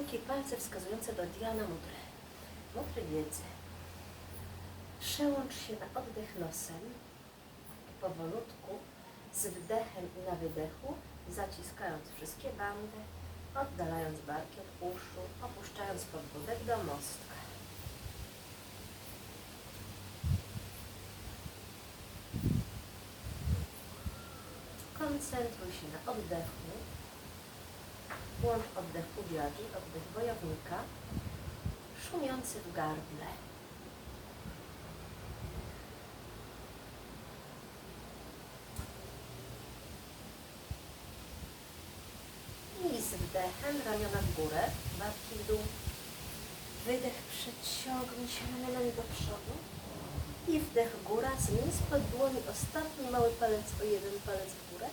kciuki, palce wskazujące do Diana Mudry. Mudry wiedzy. Przełącz się na oddech nosem. Powolutku, z wdechem i na wydechu, zaciskając wszystkie bandy, oddalając barki od uszu, opuszczając podbródek do mostka. Koncentruj się na oddechu. Łącz oddech uwiadzi, oddech wojownika, szumiący w gardle. I z wdechem ramiona w górę, barki w dół. Wydech przeciągnij się ramionami do przodu. I wdech góra, zmień spod dłoni ostatni mały palec o jeden palec w górę.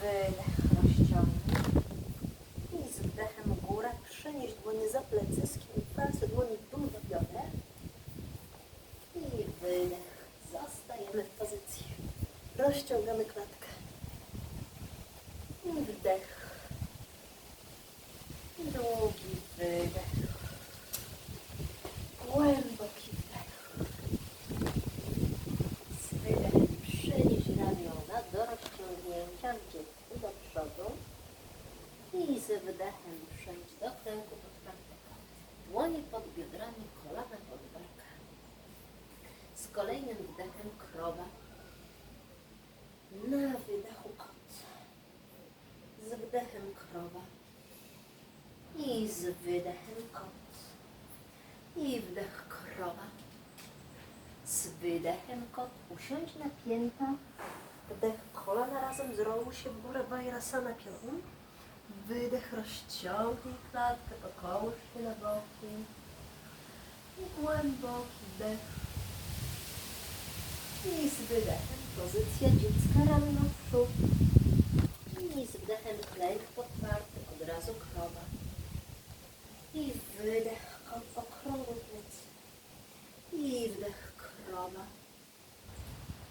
Wydech. Wdechem góra przenieś dłonie za plecy, skiń palce dłoni w dół do bioder. I wydech. Zostajemy w pozycji. Rozciągamy klatkę. I wdech. Długi wydech. Głęboki wdech. Z wydechem przenieś ramiona do rozciągnięcia dziecku do przodu i z wydechem przejdź do kręgu otwartego. Dłonie pod biodrami, kolana pod barkami. Z kolejnym wdechem krowa. Na wydechu kot. Z wdechem krowa. I z wydechem kot. I wdech krowa. Z wydechem kot usiądź na pięta. Wdech kolana razem zroł się w górę Vajrasana pion. Wydech rozciągnij klatkę, pokołusz się na boki. I głęboki wdech. I z wydechem pozycja dziecka ramiona w przód. I z wdechem klęk podparty, od razu krowa. I wydech okrągły plecy. I wdech krowa.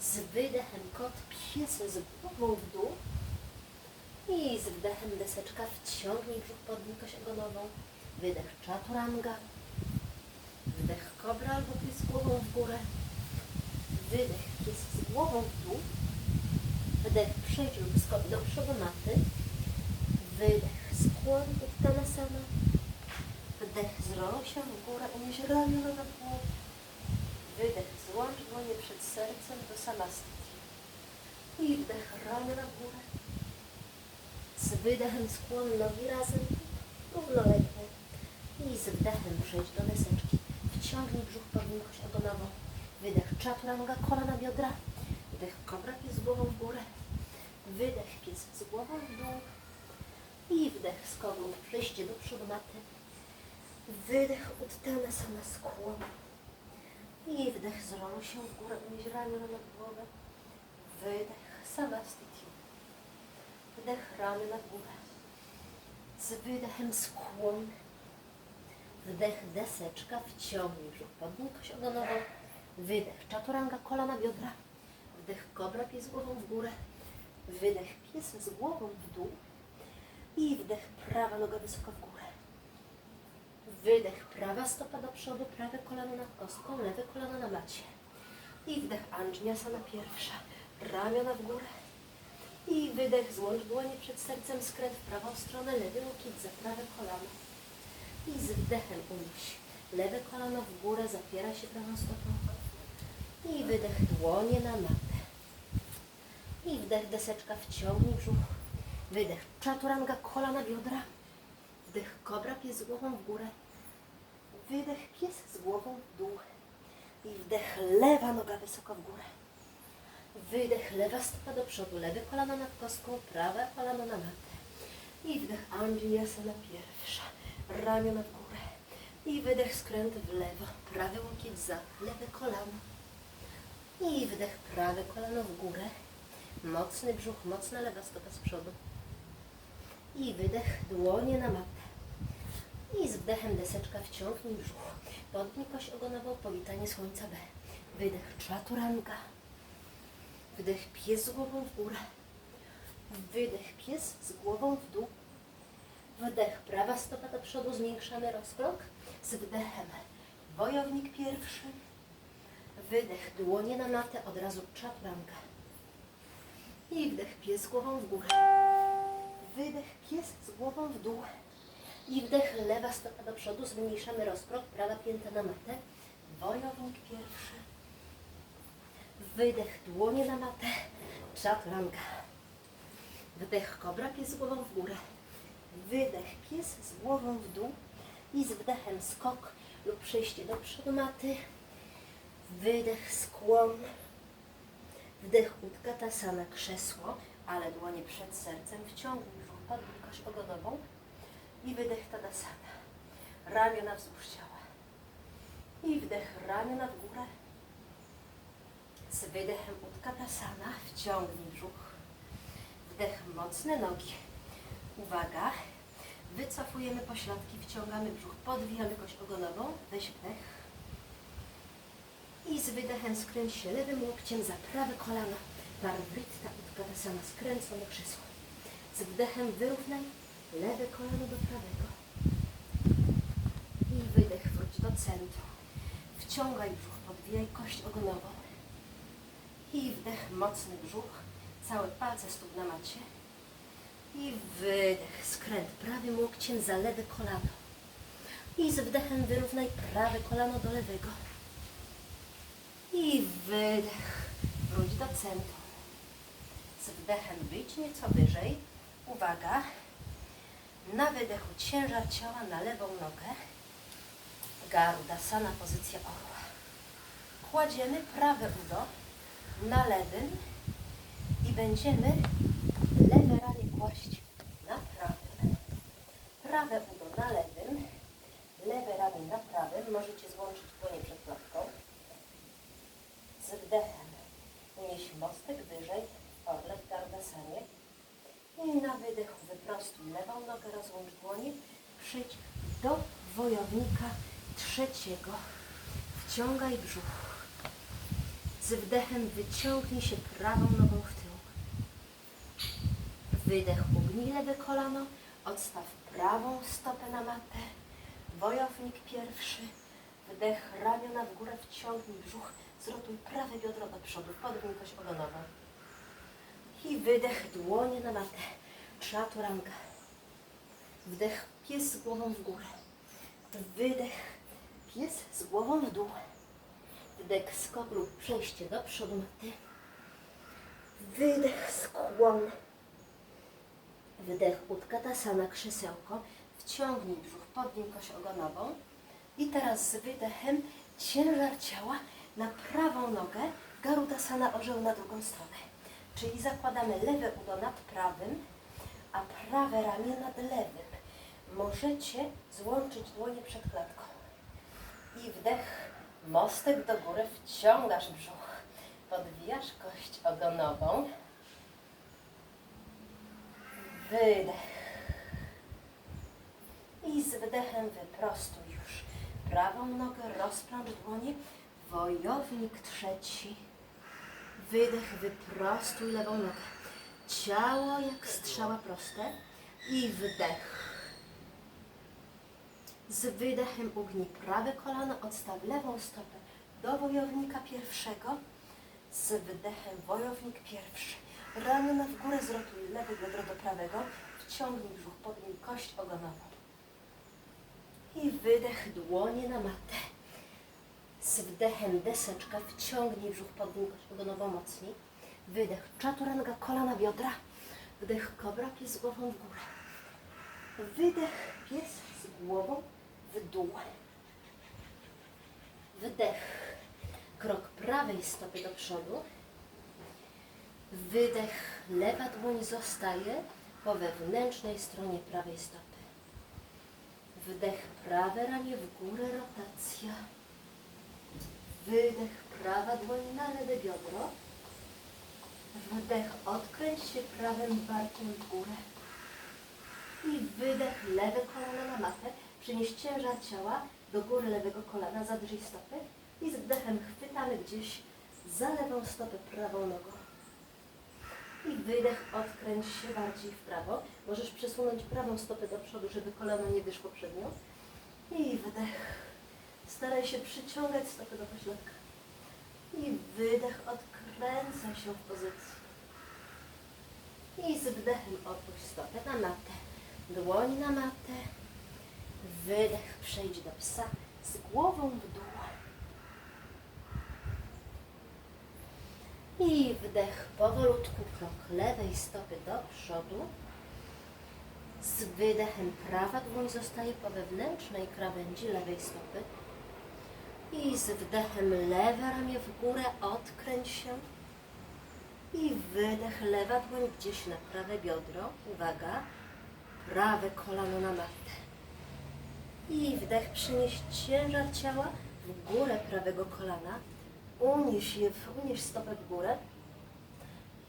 Z wydechem kot pies z głową w dół. I z wdechem deseczka wciągnij brzuch pod litość ogonową. Wydech czaturanga. Wdech kobra albo pies głową w górę. Wydech pies z głową w dół. Wdech przejdź lub skok do przodu maty. Wydech skłon uttanasana. Wdech zroł się w górę, unieś ramiona nad głową. Wydech złącz dłonie przed sercem do samastiti. I wdech ramiona w górę. Z wydechem skłon nogi razem równolegle. I z wdechem przejdź do deseczki. Wciągnij brzuch pod miękkość ogonową. Wydech czaturanga, kolana biodra. Wdech kobra, pies z głową w górę. Wydech pies z głową w dół. I wdech skową, przejście do przodu maty. Wydech uttanasana skłon. I wdech zroł się w górę, unieś ramiona nad głowę. Wydech samastiti. Wdech ramiona w górę. Z wydechem skłon. Wdech deseczka, wciągnij brzuch pod miękkość ogonową. Wydech czaturanga, kolana biodra. Wdech kobra, pies głową w górę. Wydech pies z głową w dół. I wdech prawa noga wysoko w górę. Wydech prawa stopa do przodu, prawe kolano nad kostką, lewe kolano na macie. I wdech Anjnasana pierwsza. Ramiona w górę. I wydech złącz dłonie przed sercem, skręt w prawą stronę, lewy łokieć za prawe kolano. I z wdechem unieś. Lewe kolano w górę, zapiera się prawą stopą. I wydech dłonie na matę. I wdech deseczka, wciągnij brzuch. Wydech czaturanga, kolana biodra. Wdech kobra, pies z głową w górę. Wydech pies z głową w dół. I wdech lewa noga wysoko w górę. Wydech lewa stopa do przodu, lewe kolano nad kostką, prawe kolano na matę. I wdech Anjasana pierwsza. Ramiona w górę. I wydech skręt w lewo, prawy łokieć za lewe kolano. I wdech prawe kolano w górę. Mocny brzuch, mocna lewa stopa z przodu. I wydech dłonie na matę. I z wdechem deseczka wciągnij brzuch. Podnij kość ogonową, powitanie słońca B. Wydech czaturanga. Wdech pies z głową w górę. Wydech pies z głową w dół. Wdech, prawa stopa do przodu, zwiększamy rozkrok. Z wdechem wojownik pierwszy. Wydech, dłonie na matę, od razu czaplanka. I wdech, pies głową w górę. Wydech, pies z głową w dół. I wdech, lewa stopa do przodu, zmniejszamy rozkrok, prawa pięta na matę. Wojownik pierwszy. Wydech, dłonie na matę, czaplanka. Wdech, kobra, pies głową w górę. Wydech, pies z głową w dół. I z wdechem skok lub przejście do przodu maty. Wydech, skłon. Wdech, utka, tasana, krzesło, ale dłonie przed sercem. Wciągnij pod kość ogonową. I wydech, tadasana. Ramiona wzdłuż ciała. I wdech, ramiona w górę. Z wydechem utka, tasana. Wciągnij brzuch. Wdech, mocne nogi. Uwaga. Wycofujemy pośladki, wciągamy brzuch, podwijamy kość ogonową. Weź wdech. I z wydechem skręć się lewym łokciem za prawe kolano. Parvritta Utkatasana, skręcone krzesło. Z wdechem wyrównaj lewe kolano do prawego. I wydech, wróć do centrum. Wciągaj brzuch, podwijaj kość ogonową. I wdech, mocny brzuch, całe palce stóp na macie. I wydech, skręt prawym łokciem za lewe kolano. I z wdechem wyrównaj prawe kolano do lewego. I wydech, wróć do centrum. Z wdechem wyjdź nieco wyżej. Uwaga. Na wydechu ciężar ciała na lewą nogę. Garudasana, pozycja orła. Kładziemy prawe udo na lewym i będziemy lewe ramię kłaść na prawym. Prawe udo na lewym, lewe ramię na prawym. Możecie złączyć dłonie przed klatką. Z wdechem unieś mostek wyżej, orle w gardasanie. I na wydechu wyprostuj lewą nogę, rozłącz dłonie. Przyjdź do wojownika trzeciego. Wciągaj brzuch. Z wdechem wyciągnij się prawą nogą w tył. Wydech, ugnij lewe kolano, odstaw prawą stopę na matę. Wojownik pierwszy. Wdech, ramiona w górę, wciągnij brzuch, zrotuj prawe biodro do przodu, podwój kość ogonową. I wydech, dłonie na matę. Chaturanga. Wdech, pies głową w górę. Wydech, pies z głową w dół. Wdech, skok lub przejście do przodu maty. Wydech, skłon. Wdech, utkatasana, krzesełko. Wciągnij brzuch, podnij kość ogonową. I teraz z wydechem ciężar ciała na prawą nogę. Garudasana, orzeł na drugą stronę. Czyli zakładamy lewe udo nad prawym, a prawe ramię nad lewym. Możecie złączyć dłonie przed klatką. I wdech, mostek do góry, wciągasz brzuch. Podwijasz kość ogonową. Wydech. I z wdechem wyprostuj już prawą nogę, rozplącz dłonie. Wojownik trzeci. Wydech, wyprostuj lewą nogę. Ciało jak strzała proste. I wdech. Z wydechem ugnij prawe kolano, odstaw lewą stopę do wojownika pierwszego. Z wydechem wojownik pierwszy. Ramiona w górę zrotuj lewe biodro do prawego. Wciągnij brzuch, podnij kość ogonową. I wydech, dłonie na matę. Z wdechem deseczka, wciągnij brzuch, podnij kość ogonową mocniej. Wydech, czaturanga, kolana, biodra. Wdech, kobra, pies głową w górę. Wydech, pies z głową w dół. Wdech, krok prawej stopy do przodu. Wydech, lewa dłoń zostaje po wewnętrznej stronie prawej stopy. Wdech, prawe ramię w górę, rotacja. Wydech, prawa dłoń na lewe biodro. Wdech, odkręć się prawym barkiem w górę. I wydech, lewe kolano na matę. Przenieś ciężar ciała do góry lewego kolana, zadrzyj stopy. I z wdechem chwytamy gdzieś za lewą stopę prawą nogą. I wydech, odkręć się bardziej w prawo. Możesz przesunąć prawą stopę do przodu, żeby kolano nie wyszło przed nią. I wdech. Staraj się przyciągać stopę do pośladka. I wydech, odkręcaj się w pozycji. I z wdechem opuść stopę na matę. Dłoń na matę. Wydech, przejdź do psa z głową w dół. I wdech powolutku, krok lewej stopy do przodu. Z wydechem prawa dłoń zostaje po wewnętrznej krawędzi lewej stopy. I z wdechem lewe ramię w górę, odkręć się. I wydech, lewa dłoń gdzieś na prawe biodro. Uwaga, prawe kolano na matę. I wdech, przynieś ciężar ciała w górę prawego kolana. Unieś, je, unieś stopę w górę.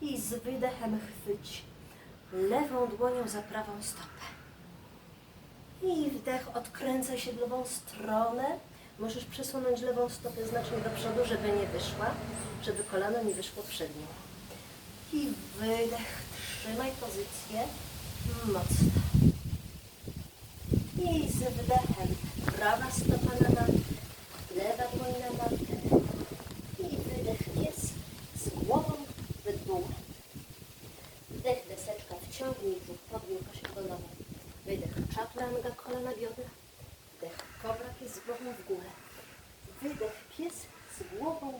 I z wydechem chwyć lewą dłonią za prawą stopę. I wdech, odkręcaj się w lewą stronę. Możesz przesunąć lewą stopę znacznie do przodu, żeby nie wyszła, żeby kolano nie wyszło przed nią. I wydech, trzymaj pozycję mocno. I z wdechem prawa stopa na matę, lewa dłoń na matę. I wydech pies z głową w dół. Wdech deseczka, wciągnij brzuch, podwój kość ogonową. Wydech czaplanga, kolana biodra. Wdech kobra, pies z głową w górę. Wydech pies z głową.